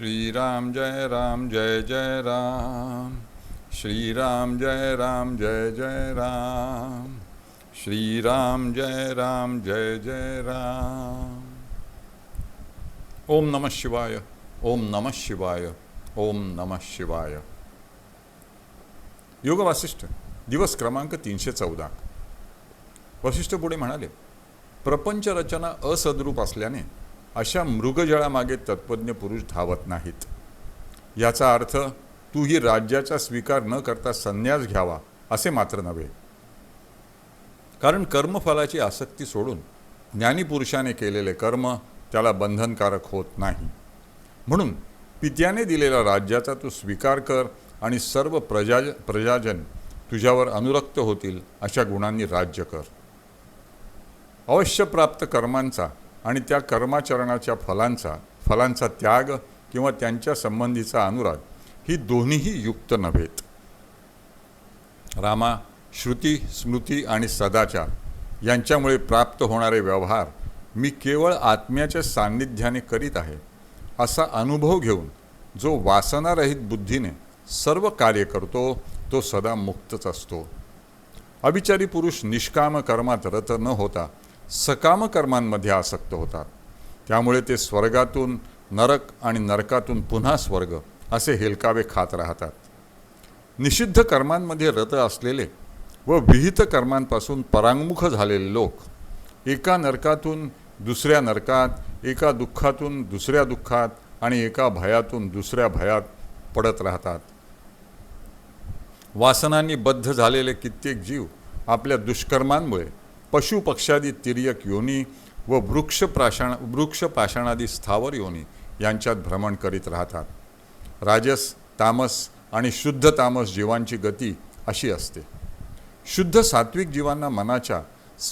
श्रीराम जय राम जय जय राम श्रीराम जय राम जय जय राम श्रीराम जय राम जय जय राम ओम नमः शिवाय ओम नमः शिवाय ओम नमः शिवाय योग वासिष्ठ दिवस क्रमांक तीनशे चौदा. वशिष्ठ पुढे म्हणाले प्रपंच रचना असद्रूप असल्याने अशा मृगजळामागे तत्पज्ञ पुरुष धावत नाहीत. याचा अर्थ तूही राज्याचा स्वीकार न करता संन्यास घ्यावा असे मात्र नव्हे. कारण कर्मफलाची आसक्ती सोडून ज्ञानीपुरुषाने केलेले कर्म त्याला बंधनकारक होत नाही. म्हणून पित्याने दिलेल्या राज्याचा तू स्वीकार कर आणि सर्व प्रजा प्रजाजन तुझ्यावर अनुरक्त होतील अशा गुणांनी राज्य कर. अवश्य प्राप्त कर्मांचा आणि त्या कर्माचरणाच्या फलांचा फलांचा त्याग किंवा त्यांच्या संबंधीचा अनुराग ही दोन्हीही युक्त नव्हेत. रामा श्रुती स्मृती आणि सदाचार यांच्यामुळे प्राप्त होणारे व्यवहार मी केवळ आत्म्याच्या सान्निध्याने करीत आहे असा अनुभव घेऊन जो वासनारहित बुद्धीने सर्व कार्य करतो तो सदा मुक्तच असतो. अविचारी पुरुष निष्काम कर्मात रत न होता सकाम कर्मांमध्ये आसक्त होतात. त्यामुळे ते स्वर्गातून नरक आणि नरकातून पुन्हा स्वर्ग असे हेलकावे खात राहतात. निषिद्ध कर्मांमध्ये रत असलेले व विहित कर्मांपासून परांगमुख झालेले लोक एका नरकातून दुसऱ्या नरकात एका दुःखातून दुसऱ्या दुःखात आणि एका भयातून दुसऱ्या भयात पडत राहतात. वासनांनी बद्ध झालेले कित्येक जीव आपल्या दुष्कर्मांमुळे पशुपक्षादी तिर्यक योनी व वृक्ष प्राषाण वृक्ष पाषाणादी स्थावर योनी यांच्यात भ्रमण करीत राहतात. राजस तामस आणि शुद्ध तामस जीवांची गती अशी असते. शुद्ध सात्विक जीवांना मनाच्या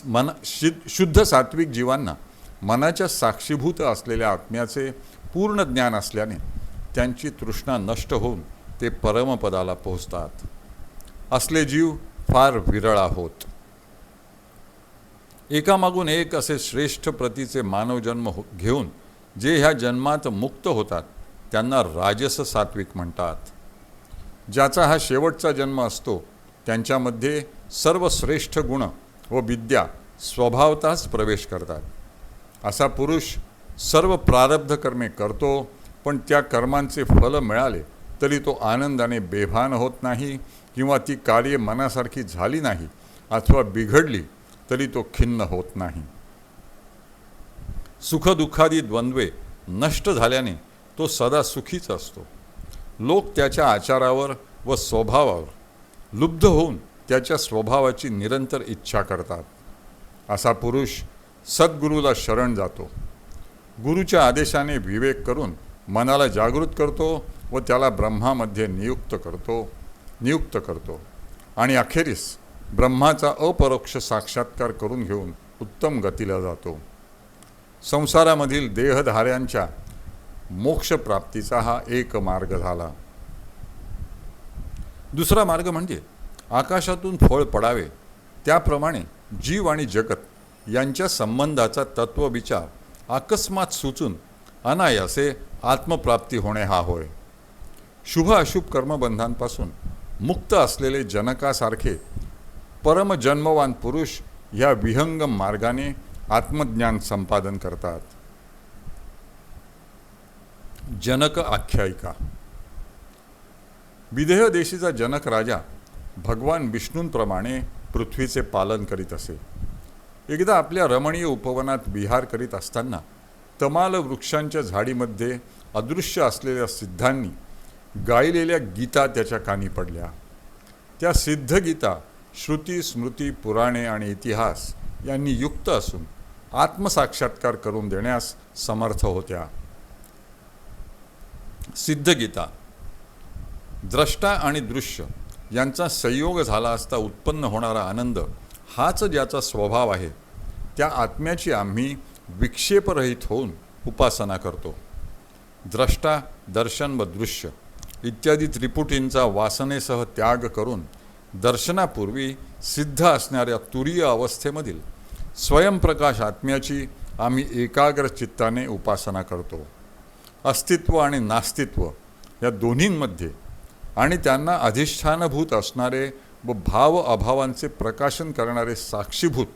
मन शि- शुद्ध सात्विक जीवांना मनाच्या साक्षीभूत असलेल्या आत्म्याचे पूर्ण ज्ञान असल्याने त्यांची तृष्णा नष्ट होऊन ते परमपदाला पोहोचतात. असले जीव फार विरळ आहोत एकामागून एक असे श्रेष्ठ प्रतीचे मानवजन्म हो घेऊन जे ह्या जन्मात मुक्त होतात त्यांना राजस सात्विक म्हणतात. ज्याचा हा शेवटचा जन्म असतो त्यांच्यामध्ये सर्व श्रेष्ठ गुण व विद्या स्वभावताच प्रवेश करतात. असा पुरुष सर्व प्रारब्ध कर्मे करतो पण त्या कर्मांचे फल मिळाले तरी तो आनंदाने बेभान होत नाही किंवा ती कार्ये मनासारखी झाली नाही अथवा बिघडली तरी तो खिन्न होत नाही. सुखदुःखादी द्वंद्वे नष्ट झाल्याने तो सदा सुखीच असतो. लोक त्याच्या आचारावर व स्वभावावर लुब्ध होऊन त्याच्या स्वभावाची निरंतर इच्छा करतात. असा पुरुष सद्गुरूला शरण जातो. गुरुच्या आदेशाने विवेक करून मनाला जागृत करतो व त्याला ब्रह्मामध्ये नियुक्त करतो नियुक्त करतो. आणि अखेरीस ब्रह्माचा अपरोक्ष साक्षात्कार करून घेऊन उत्तम गतीला जातो. संसारामधील देहधाऱ्यांच्या मोक्षप्राप्तीचा हा एक मार्ग झाला. दुसरा मार्ग म्हणजे आकाशातून फळ पडावे त्याप्रमाणे जीव आणि जगत यांच्या संबंधाचा तत्वविचार अकस्मात सुचून अनायासे आत्मप्राप्ती होणे हा होय. शुभ अशुभ कर्मबंधांपासून मुक्त असलेले जनकासारखे परमजन्मवान पुरुष ह्या विहंगम मार्गाने आत्मज्ञान संपादन करतात. जनक आख्यायिका. विदेह देशीचा जनक राजा भगवान विष्णूंप्रमाणे पृथ्वीचे पालन करीत असे. एकदा आपल्या रमणीय उपवनात विहार करीत असताना तमाल वृक्षांच्या झाडीमध्ये अदृश्य असलेल्या सिद्धांनी गायलेल्या गीता त्याच्या कानी पडल्या. त्या सिद्ध गीता श्रुती स्मृती पुराणे आणि इतिहास यांनी युक्त असून आत्मसाक्षात्कार करून देण्यास समर्थ होत्या. सिद्धगीता द्रष्टा आणि दृश्य यांचा संयोग झाला असता उत्पन्न होणारा आनंद हाच ज्याचा स्वभाव आहे त्या आत्म्याची आम्ही विक्षेपरहित होऊन उपासना करतो. द्रष्टा दर्शन व दृश्य इत्यादी त्रिपुटींचा वासनेसह त्याग करून दर्शनापूर्वी सिद्ध असणाऱ्या तुरीय अवस्थेमधील स्वयंप्रकाश आत्म्याची आम्ही एकाग्र चित्ताने उपासना करतो. अस्तित्व आणि नास्तित्व या दोन्हींमध्ये आणि त्यांना अधिष्ठानभूत असणारे व भाव अभावांचे प्रकाशन करणारे साक्षीभूत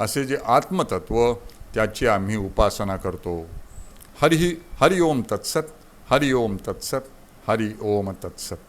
असे जे आत्मतत्व त्याची आम्ही उपासना करतो. हरिही हरि ओम तत्सत हरि ओम तत्सत हरि ओम तत्सत.